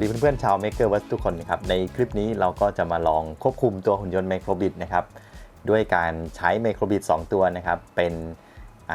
วัสดีเพื่อนๆชาว Maker w a t ทุกคนนะครับในคลิปนี้เราก็จะมาลองควบคุมตัวหุ่นยนต์ Microbit นะครับด้วยการใช้ Microbit 2ตัวนะครับเป็น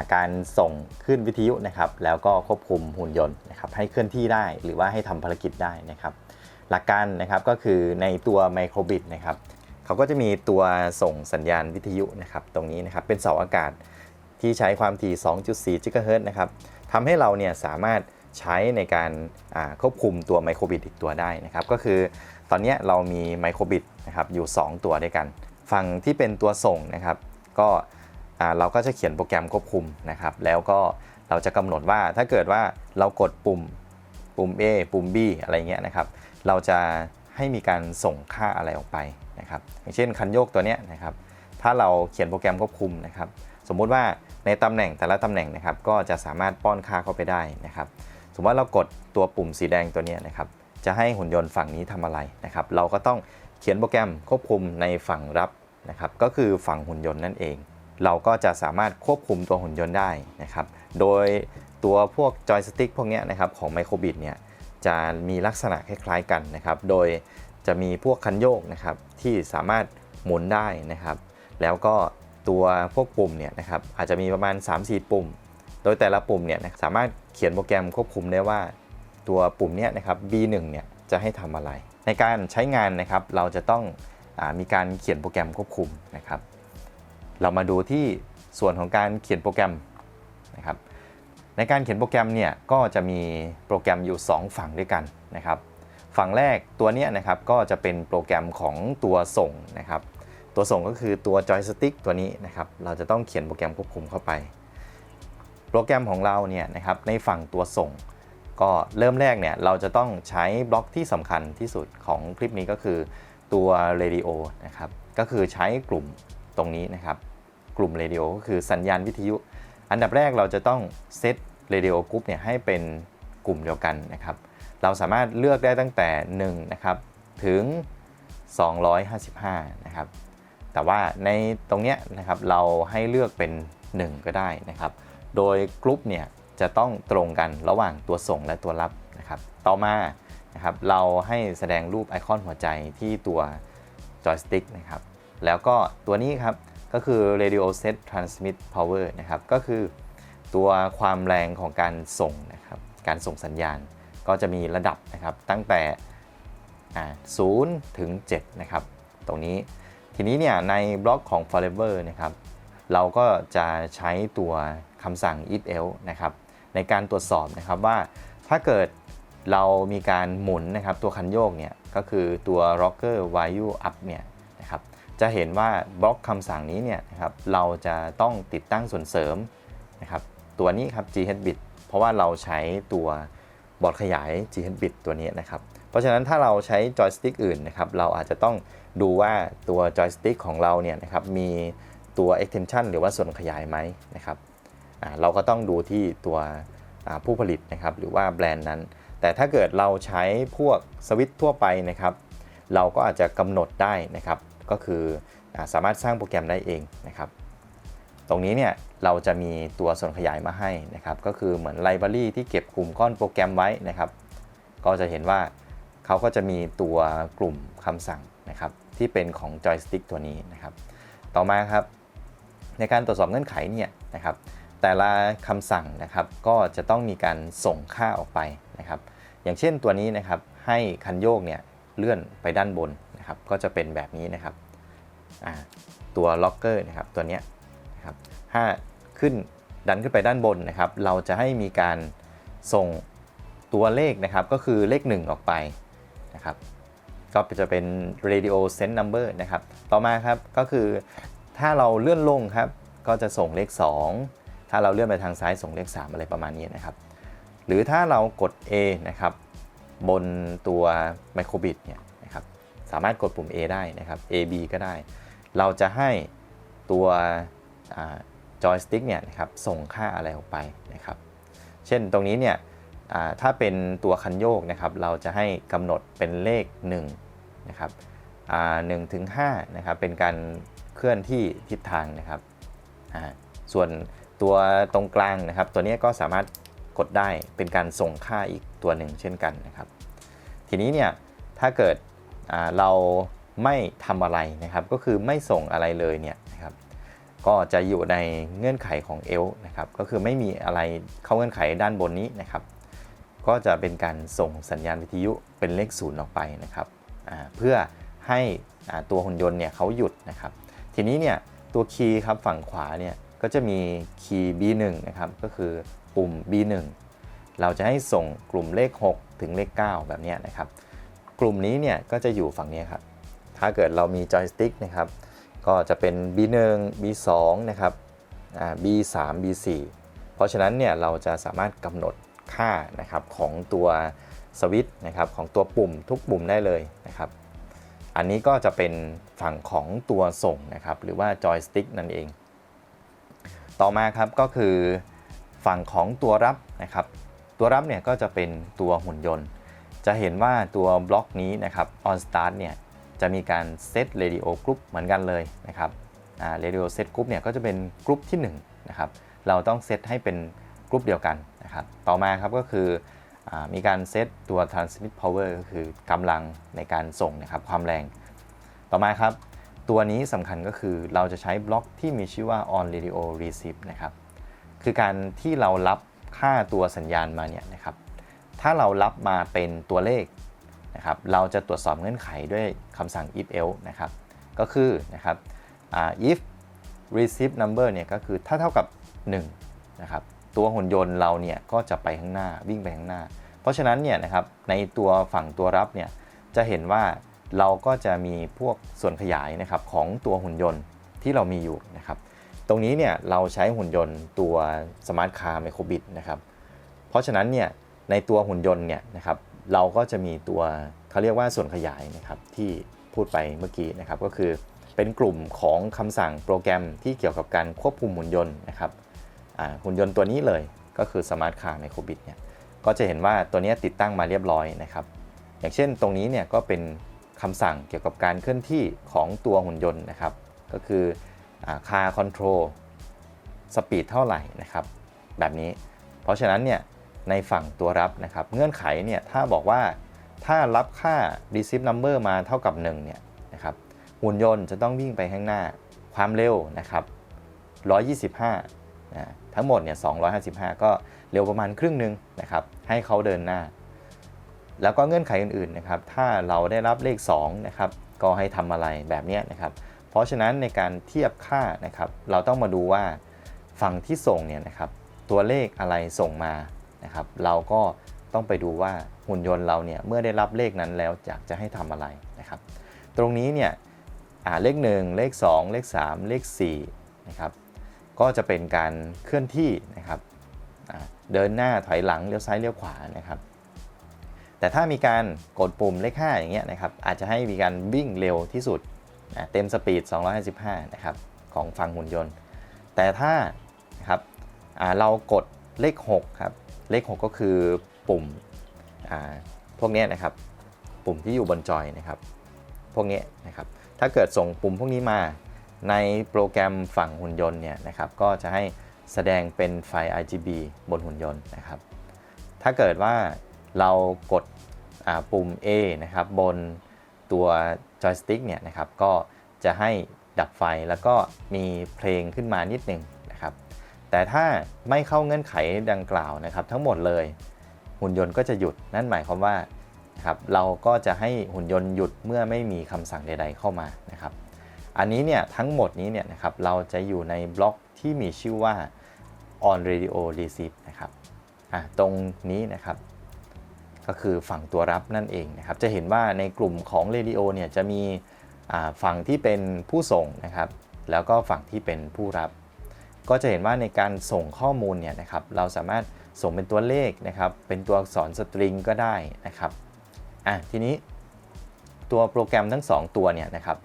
าการส่งขึ้นวิทยุนะครับแล้วก็ควบคุมหุ่นยนต์นะครับให้เคลื่อนที่ได้หรือว่าให้ทำภารกิจได้นะครับหลักการนะครับก็คือในตัว Microbit นะครับเขาก็จะมีตัวส่งสัญญาณวิทยุนะครับตรงนี้นะครับเป็นเสาอากาศที่ใช้ความถี่ 2.4 GHz นะครับทำให้เราเนี่ยสามารถ ใช้ในการควบคุมตัวไมโครบิตอีกตัวได้นะครับก็คือตอนนี้เรามีไมโครบิตนะครับอยู่ 2 ตัวด้วยกัน ฝั่งที่เป็นตัวส่งนะครับก็เราก็จะเขียนโปรแกรมควบคุมนะครับแล้วก็เราจะกำหนดว่าถ้าเกิดว่าเรากดปุ่มปุ่ม A ปุ่ม B อะไรเงี้ยนะครับ เราจะให้มีการส่งค่าอะไรออกไปนะครับ อย่างเช่นคันโยกตัวเนี้ยนะครับ ถ้าเราเขียนโปรแกรมควบคุมนะครับ สมมุติว่าในตำแหน่งแต่ละตำแหน่งนะครับ ก็จะสามารถป้อนค่าเข้าไปได้นะครับ สมมติว่าเรากดตัวปุ่มสีแดงตัวนี้นะครับ จะให้หุ่นยนต์ฝั่งนี้ทำอะไรนะครับ เราก็ต้องเขียนโปรแกรมควบคุมในฝั่งรับนะครับ ก็คือฝั่งหุ่นยนต์นั่นเอง เราก็จะสามารถควบคุมตัวหุ่นยนต์ได้นะครับ โดยตัวพวกจอยสติ๊กพวกนี้นะครับของ Microbit เนี่ยจะมีลักษณะคล้ายๆกันนะครับ โดยจะมีพวกคันโยกนะครับที่สามารถหมุนได้นะครับ แล้วก็ตัวพวกปุ่มเนี่ยนะครับอาจจะมีประมาณ 3-4 ปุ่ม ดยแต่ละปุ่มเนี่ยสามารถเขียนโปรแกรมควบคุมได้ว่า ตัวปุ่มเนี่ยนะครับ B1 เนี่ยจะให้ทำอะไร ในการใช้งานนะครับเราจะต้องอมีการเขียนโปรแกรมควบคุมนะครับ เรามาดูที่ส่วนของการเขียนโปรแกรมนะครับในการเขียนโปรแกรมเนี่ยก็จะมีโปรแกรมอยู่ 2 ฝั่งด้วยกันนะครับฝั่งแรกตัวเนี้ยนะครับก็จะเป็นโปรแกรมของตัวส่งนะครับตัวส่งก็คือตัวจอยสติ๊กตัวนี้นะครับเราจะต้องเขียนโปรแกรมควบคุมเข้าไป รแกรมของเราเนี่ยนะครับในฝั่งตัวส่ง ก็เริ่มแรกเนี่ยเราจะต้องใช้บล็อกที่สำคัญที่สุดของคลิปนี้ก็คือตัว radio นะครับก็คือใช้กลุ่มตรงนี้นะครับกลุ่ม radio ก็คือสัญญาณวิทยุ อันดับแรกเราจะต้องเซต radio group เนี่ยให้เป็นกลุ่มเดียวกันนะครับเราสามารถเลือกได้ตั้งแต่1นะครับถึง 255นะครับแต่ว่าในตรงเนี้ยนะครับเราให้เลือกเป็น 1 ก็ได้นะครับ โดยกลุ่มเนี่ยจะต้องตรงกันระหว่างตัวส่งและตัวรับนะครับ ต่อมานะครับเราให้แสดงรูปไอคอนหัวใจที่ตัวจอยสติ๊กนะครับ แล้วก็ตัวนี้ครับก็คือ radio set transmit power นะครับ ก็คือตัวความแรงของการส่งนะครับ การส่งสัญญาณก็จะมีระดับนะครับตั้งแต่อ่า0ถึง7นะครับ ตรงนี้ทีนี้เนี่ยในบล็อกของ forever นะครับ เราก็จะใช้ตัวคำสั่ง if else นะครับในการตรวจสอบนะครับว่าถ้าเกิดเรามีการหมุนนะครับตัวคันโยกเนี่ยก็คือตัว rocker value up เนี่ยนะครับจะเห็นว่าบล็อกคำสั่งนี้เนี่ยนะครับเราจะต้องติดตั้งส่วนเสริมนะครับตัวนี้ครับ GH bit เพราะว่าเราใช้ตัวบอร์ดขยาย GH bit ตัวนี้นะครับเพราะฉะนั้นถ้าเราใช้จอยสติ๊กอื่นนะครับเราอาจจะต้องดูว่าตัวจอยสติ๊กของเราเนี่ยนะครับมีตัว extension หรือว่าส่วนขยายไหมนะครับ เราก็ต้องดูที่ตัวผู้ผลิตนะครับหรือว่าแบรนด์นั้น แต่ถ้าเกิดเราใช้พวกสวิตทั่วไปนะครับ เราก็อาจจะกำหนดได้นะครับ ก็คืออาสามารถสร้างโปรแกรมได้เองนะครับ ตรงนี้เนี่ยเราจะมีตัวส่วนขยายมาให้นะครับ ก็คือเหมือนไลบรารีที่เก็บกลุ่มก้อนโปรแกรมไว้นะครับ ก็จะเห็นว่าเขาก็จะมีตัวกลุ่มคำสั่งนะครับ ที่เป็นของจอยสติ๊กตัวนี้นะครับ ต่อมาครับ ในการตรวจสอบเงื่อนไขเนี่ยนะครับ แต่ละคำสั่งนะครับก็จะต้องมีการส่งค่าออกไปนะครับ อย่างเช่นตัวนี้นะครับให้คันโยกเนี่ยเลื่อนไปด้านบนนะครับก็จะเป็นแบบนี้นะครับตัวล็อกเกอร์นะครับตัวนี้นะครับถ้าขึ้นดันขึ้นไปด้านบนนะครับ เราจะให้มีการส่งตัวเลขนะครับก็คือเลข 1 ออกไปนะครับก็จะเป็น radio send number นะครับ ต่อมาครับก็คือถ้าเราเลื่อนลงครับ ก็จะส่งเลข 2 ถ้าเราเลื่อนไปทางซ้ายส่งเลข 3 อะไรประมาณนี้นะครับ หรือถ้าเรากด A นะครับบนตัว Microbit เนี่ยนะครับสามารถกดปุ่ม A ได้นะครับ A B ก็ได้ เราจะให้ตัวจอยสติ๊กเนี่ยนะครับส่งค่าอะไรออกไปนะครับ เช่นตรงนี้เนี่ยถ้าเป็นตัวคันโยกนะครับ เราจะให้กำหนดเป็นเลข1นะครับหนึ่งถึงห้านะครับเป็นการเคลื่อนที่ทิศทางนะครับส่วน ตัวตรงกลางนะครับ ตัวนี้ก็สามารถกดได้เป็นการส่งค่าอีกตัวหนึ่งเช่นกันนะครับ ทีนี้เนี่ยถ้าเกิดเราไม่ทำอะไรนะครับ ก็คือไม่ส่งอะไรเลยเนี่ยนะครับ ก็จะอยู่ในเงื่อนไขของ L นะครับ ก็คือไม่มีอะไรเข้าเงื่อนไขด้านบนนี้นะครับ ก็จะเป็นการส่งสัญญาณวิทยุเป็นเลขศูนย์ออกไปนะครับเพื่อให้ตัวหุ่นยนต์เนี่ยเขาหยุดนะครับ ทีนี้เนี่ยตัวคีย์ครับฝั่งขวาเนี่ย ก็จะมีคีย์ B1 นะครับ ก็คือปุ่ม B1 เราจะให้ส่งกลุ่มเลข 6 ถึงเลข 9 แบบนี้นะครับ กลุ่มนี้เนี่ยก็จะอยู่ฝั่งนี้ครับ ถ้าเกิดเรามีจอยสติ๊กนะครับ ก็จะเป็น B1 B2 นะครับอ่า B3 B4 เพราะฉะนั้นเนี่ยเราจะสามารถกำหนดค่านะครับของตัวสวิตช์นะครับของตัวปุ่มทุกปุ่มได้เลยนะครับ อันนี้ก็จะเป็นฝั่งของตัวส่งนะครับ หรือว่าจอยสติ๊กนั่นเอง ต่อมาครับก็คือฝั่งของตัวรับนะครับ ตัวรับเนี่ยก็จะเป็นตัวหุ่นยนต์ จะเห็นว่าตัวบล็อกนี้นะครับ on start เนี่ยจะมีการเซต radio group เหมือนกันเลยนะครับอ่า radio set group เนี่ยก็จะเป็นกรุ๊ปที่1นะครับเราต้องเซตให้เป็นกรุ๊ปเดียวกันนะครับต่อมาครับก็คืออมีการเซตตัว transmit power ก็คือกำลังในการส่งนะครับความแรง ต่อมาครับ ตัวนี้สำคัญก็คือเราจะใช้บล็อกที่มีชื่อว่า on radio receive นะครับ คือการที่เรารับค่าตัวสัญญาณมาเนี่ยนะครับ ถ้าเรารับมาเป็นตัวเลขนะครับ เราจะตรวจสอบเงื่อนไขด้วยคำสั่ง if else นะครับ ก็คือนะครับ if receive number เนี่ยก็คือถ้าเท่ากับ 1 นะครับ ตัวหุ่นยนต์เราเนี่ยก็จะไปข้างหน้าวิ่งไปข้างหน้า เพราะฉะนั้นเนี่ยนะครับในตัวฝั่งตัวรับเนี่ยจะเห็นว่า เราก็จะมีพวกส่วนขยายนะครับของตัวหุ่นยนต์ที่เรามีอยู่นะครับตรงนี้เนี่ยเราใช้หุ่นยนต์ตัวสมาร์ทคาร์ไมโครบิตนะครับเพราะฉะนั้นเนี่ยในตัวหุ่นยนต์เนี่ยนะครับเราก็จะมีตัวเขาเรียกว่าส่วนขยายนะครับที่พูดไปเมื่อกี้นะครับก็คือเป็นกลุ่มของคำสั่งโปรแกรมที่เกี่ยวกับการควบคุมหุ่นยนต์นะครับหุ่นยนต์ตัวนี้เลยก็คือสมาร์ทคาร์ไมโครบิตเนี่ยก็จะเห็นว่าตัวนี้ติดตั้งมาเรียบร้อยนะครับอย่างเช่นตรงนี้เนี่ยก็เป็น คำสั่งเกี่ยวกับการเคลื่อนที่ของตัวหุ่นยนต์นะครับ ก็คือคาร์คอนโทรลสปีดเท่าไหร่นะครับ แบบนี้ เพราะฉะนั้นเนี่ยในฝั่งตัวรับนะครับ เงื่อนไขเนี่ยถ้าบอกว่าถ้ารับค่า receive number มาเท่ากับ1เนี่ยนะครับหุ่นยนต์จะต้องวิ่งไปข้างหน้าความเร็วนะครับ 125นะทั้งหมดเนี่ย 255 ก็เร็วประมาณครึ่งหนึ่งนะครับ ให้เขาเดินหน้า แล้วก็เงื่อนไขอื่นๆนะครับ ถ้าเราได้รับเลข2นะครับ ก็ให้ทำอะไรแบบนี้นะครับ เพราะฉะนั้นในการเทียบค่านะครับ เราต้องมาดูว่าฝั่งที่ส่งเนี่ยนะครับ ตัวเลขอะไรส่งมานะครับ เราก็ต้องไปดูว่าหุ่นยนต์เราเนี่ยเมื่อได้รับเลขนั้นแล้วอยากจะให้ทำอะไรนะครับ ตรงนี้เนี่ยเลข 1 เลข 2 เลข 3 เลข4นะครับ ก็จะเป็นการเคลื่อนที่นะครับเดินหน้าถอยหลังเลี้ยวซ้ายเลี้ยวขวานะครับ แต่ถ้ามีการกดปุ่มเลข 5 อย่างเงี้ยนะครับอาจจะให้มีการวิ่งเร็วที่สุดนะเต็มสปีด 255 นะครับของฝั่งหุ่นยนต์ แต่ถ้าครับเรากดเลข 6 ครับ เลข 6 ก็คือปุ่มอ่าพวกนี้นะครับ ปุ่มที่อยู่บนจอยนะครับ พวกนี้นะครับ ถ้าเกิดส่งปุ่มพวกนี้มาในโปรแกรมฝั่งหุ่นยนต์เนี่ยนะครับ ก็จะให้แสดงเป็นไฟล์ RGB บนหุ่นยนต์นะครับ ถ้าเกิดว่าเรากด ปุ่ม A นะครับบนตัวจอยสติ๊กเนี่ยนะครับก็จะให้ดับไฟแล้วก็มีเพลงขึ้นมานิดหนึ่งนะครับ แต่ถ้าไม่เข้าเงื่อนไขดังกล่าวนะครับ ทั้งหมดเลยหุ่นยนต์ก็จะหยุดนั่นหมายความว่าครับเราก็จะให้หุ่นยนต์หยุดเมื่อไม่มีคำสั่งใด ๆ เข้ามานะครับ อันนี้เนี่ยทั้งหมดนี้เนี่ยนะครับเราจะอยู่ในบล็อกที่มีชื่อว่า on radio receive นะครับอะตรงนี้นะครับ ก็คือฝั่งตัวรับนั่นเองนะครับ จะเห็นว่าในกลุ่มของ radio เนี่ยจะมีฝั่งที่เป็นผู้ส่งนะครับ แล้วก็ฝั่งที่เป็นผู้รับ ก็จะเห็นว่าในการส่งข้อมูลเนี่ยนะครับ เราสามารถส่งเป็นตัวเลขนะครับ เป็นตัวอักษรสตริงก็ได้นะครับ อะทีนี้ตัวโปรแกรมทั้ง 2 ตัวเนี่ยนะครับ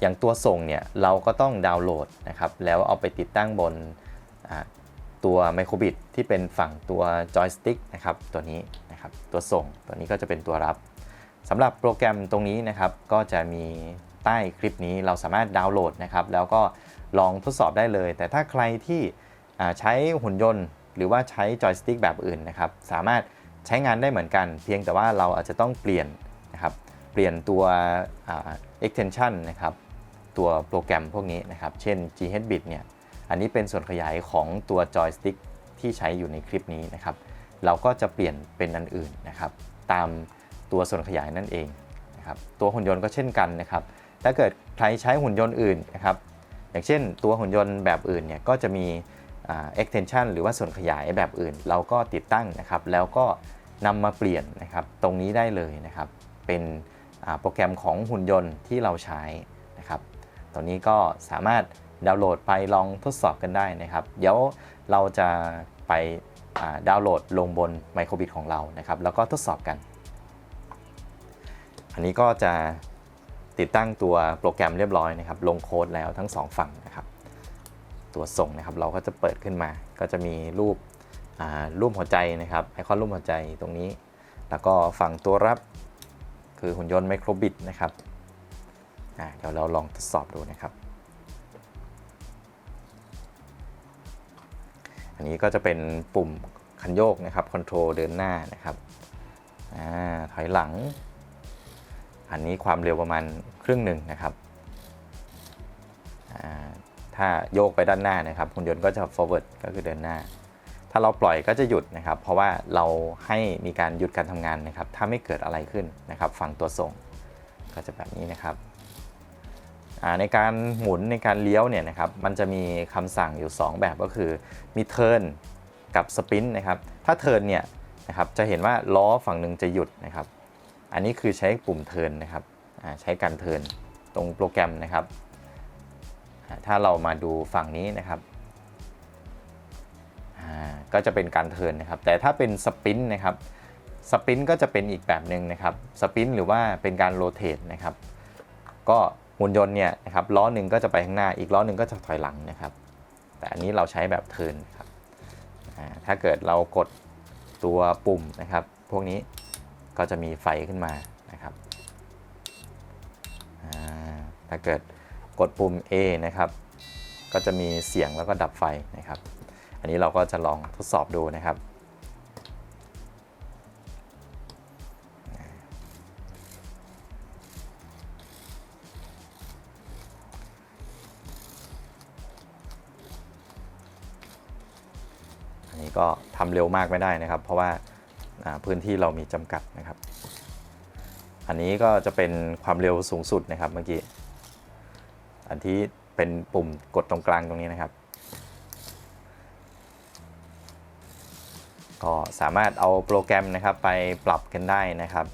อย่างตัวส่งเนี่ยเราก็ต้องดาวน์โหลดนะครับ แล้วเอาไปติดตั้งบน ตัวไมโครบิตที่เป็นฝั่งตัวจอยสติ๊กนะครับตัวนี้นะครับตัวส่งตัวนี้ก็จะเป็นตัวรับสำหรับโปรแกรมตรงนี้นะครับก็จะมีใต้คลิปนี้เราสามารถดาวน์โหลดนะครับแล้วก็ลองทดสอบได้เลย แต่ถ้าใครที่ใช้หุ่นยนต์ หรือว่าใช้จอยสติ๊กแบบอื่นนะครับสามารถใช้งานได้เหมือนกัน เพียงแต่ว่าเราอาจจะต้องเปลี่ยนนะครับเปลี่ยนตัวอ่า extension นะครับตัวโปรแกรมพวกนี้นะครับเช่น GHbit เนี่ย อันนี้เป็นส่วนขยายของตัว joystick ที่ใช้อยู่ในคลิปนี้นะครับ เราก็จะเปลี่ยนเป็นอันอื่นนะครับ ตามตัวส่วนขยายนั่นเองนะครับ ตัวหุ่นยนต์ก็เช่นกันนะครับ ถ้าเกิดใครใช้หุ่นยนต์อื่นนะครับ อย่างเช่น ตัวหุ่นยนต์แบบอื่นเนี่ยก็จะมีอ่า extension หรือว่าส่วนขยายแบบอื่น เราก็ติดตั้งนะครับ แล้วก็นำมาเปลี่ยนนะครับ ตรงนี้ได้เลยนะครับ เป็นโปรแกรมของหุ่นยนต์ที่เราใช้นะครับตรงนี้ก็สามารถ ดาวน์โหลดไปลองทดสอบกันได้นะครับ เดี๋ยวเราจะไปดาวน์โหลดลงบนไมโครบิตของเรานะครับ แล้วก็ทดสอบกัน อันนี้ก็จะติดตั้งตัวโปรแกรมเรียบร้อยนะครับ ลงโค้ดแล้วทั้งสองฝั่งนะครับ ตัวส่งนะครับเราก็จะเปิดขึ้นมา ก็จะมีรูปรูปหัวใจนะครับไอคอนรูปหัวใจตรงนี้ แล้วก็ฝั่งตัวรับคือหุ่นยนต์ไมโครบิตนะครับเดี๋ยวเราลองทดสอบดูนะครับ อันนี้ก็จะเป็นปุ่มคันโยกนะครับคอนโทรลเดินหน้านะครับอถอยหลัง อันนี้ความเร็วประมาณครึ่งหนึ่งนะครับถ้าโยกไปด้านหน้านะครับหุ่นยนต์ก็จะ forward ก็คือเดินหน้า ถ้าเราปล่อยก็จะหยุดนะครับ เพราะว่าเราให้มีการหยุดการทำงานนะครับ ถ้าไม่เกิดอะไรขึ้นนะครับ ฝั่งตัวส่งก็จะแบบนี้นะครับ ในการหมุนในการเลี้ยวเนี่ยนะครับมันจะมีคำสั่งอยู่ 2 แบบก็คือมี turn กับสปินนะครับถ้า turn เนี่ยนะครับจะเห็นว่าล้อฝั่งหนึ่งจะหยุดนะครับอันนี้คือใช้ปุ่ม turn นะครับใช้การ turn ตรงโปรแกรมนะครับ ถ้าเรามาดูฝั่งนี้นะครับก็จะเป็นการเทิร์นนะครับ แต่ถ้าเป็นสปินนะครับสปินก็จะเป็นอีกแบบหนึ่งนะครับสปินหรือว่าเป็นการโรเตทนะครับก็ หุ่นยนต์เนี่ยนะครับล้อหนึ่งก็จะไปข้างหน้าอีกล้อหนึ่งก็จะถอยหลังนะครับ แต่อันนี้เราใช้แบบเทินครับถ้าเกิดเรากดตัวปุ่มนะครับ พวกนี้ก็จะมีไฟขึ้นมานะครับถ้าเกิดกดปุ่ม A นะครับ ก็จะมีเสียงแล้วก็ดับไฟนะครับ อันนี้เราก็จะลองทดสอบดูนะครับ ทำเร็วมากไม่ได้นะครับ เพราะว่าพื้นที่เรามีจำกัดนะครับ อันนี้ก็จะเป็นความเร็วสูงสุดนะครับเมื่อกี้ อันที่เป็นปุ่มกดตรงกลางตรงนี้นะครับ ก็สามารถเอาโปรแกรมนะครับไปปรับกันได้นะครับ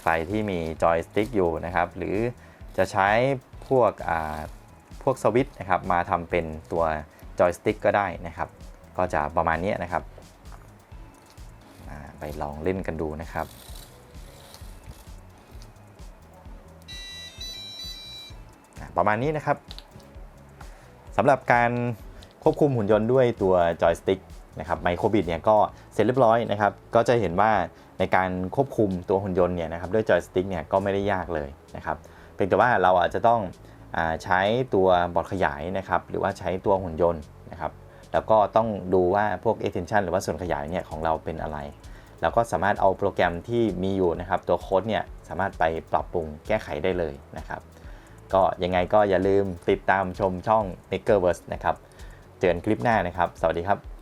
ใครที่มีจอยสติ๊กอยู่นะครับ หรือจะใช้พวกพวกสวิตช์นะครับมาทำเป็นตัวจอยสติ๊กก็ได้นะครับ ก็จะประมาณนี้นะครับ ไปลองเล่นกันดูนะครับประมาณนี้นะครับสำหรับการควบคุมหุ่นยนต์ด้วยตัวจอยสติ๊กนะครับไมโครบิดเนี่ยก็เสร็จเรียบร้อยนะครับ ก็จะเห็นว่าในการควบคุมตัวหุ่นยนต์เนี่ยนะครับด้วยจอยสติ๊กเนี่ยก็ไม่ได้ยากเลยนะครับเพียงแต่ว่าเราอาจจะต้องอใช้ตัวบอร์ดขยายนะครับหรือว่าใช้ตัวหุ่นยนต์นะครับแล้วก็ต้องดูว่าพวก extension หรือว่าส่วนขยายเนี่ยของเราเป็นอะไร เราก็สามารถเอาโปรแกรมที่มีอยู่นะครับ ตัวโค้ดเนี่ยสามารถไปปรับปรุงแก้ไขได้เลยนะครับ ก็ยังไงก็อย่าลืมติดตามชมช่อง Makerverse นะครับ เจอกันคลิปหน้านะครับ สวัสดีครับ